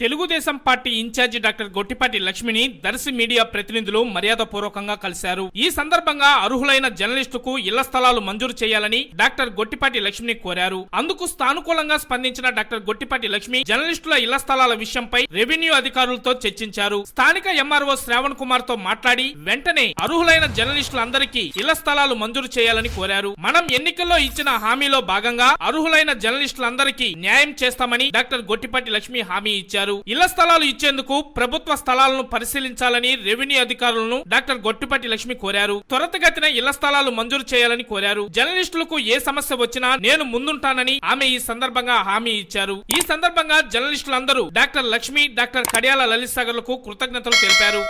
Telugu Desam party incharge doctor Gottipati లక్ష్మిని Darsi media ప్రతినిధులు మర్యాద పూర్వకంగా కలిశారు. ఈ సందర్భంగా అర్హులైన జర్నలిస్టుకు ఇళ్ళ స్థలాలు మంజూరు చేయాలని డాక్టర్ గొట్టిపాటి లక్ష్మిని కోరారు. అందుకు సానుకూలంగా స్పందించిన డాక్టర్ గొట్టిపాటి లక్ష్మి జర్నలిస్టుల ఇళ్ళ స్థలాల విషయంపై రెవెన్యూ అధికారులతో చర్చించారు. స్థానిక ఎంఆర్ఓ శ్రావణ్ కుమార్తో మాట్లాడి వెంటనే అర్హులైన జర్నలిస్టులందరికీ ఇళ్ళ స్థలాలు మంజూరు చేయాలని కోరారు. మనం ఎన్నికల్లో ఇచ్చిన హామీలో భాగంగా అర్హులైన జర్నలిస్టులందరికీ న్యాయం చేస్తామని డాక్టర్ గొట్టిపాటి లక్ష్మి హామీ ఇచ్చారు. ఇళ్ళ స్థలాలు ఇచ్చేందుకు ప్రభుత్వ స్థలాలను పరిశీలించాలని రెవెన్యూ అధికారులను డాక్టర్ గొట్టిపాటి లక్ష్మి కోరారు. త్వరతగతిన ఇళ్ళ స్థలాలు మంజూరు చేయాలని కోరారు. జర్నలిస్టులకు ఏ సమస్య వచ్చినా నేను ముందుంటానని ఆమె ఈ సందర్భంగా హామీ ఇచ్చారు. ఈ సందర్భంగా జర్నలిస్టులందరూ డాక్టర్ లక్ష్మి డాక్టర్ కడియాల లలిత్ సాగర్లకు కృతజ్ఞతలు తెలిపారు.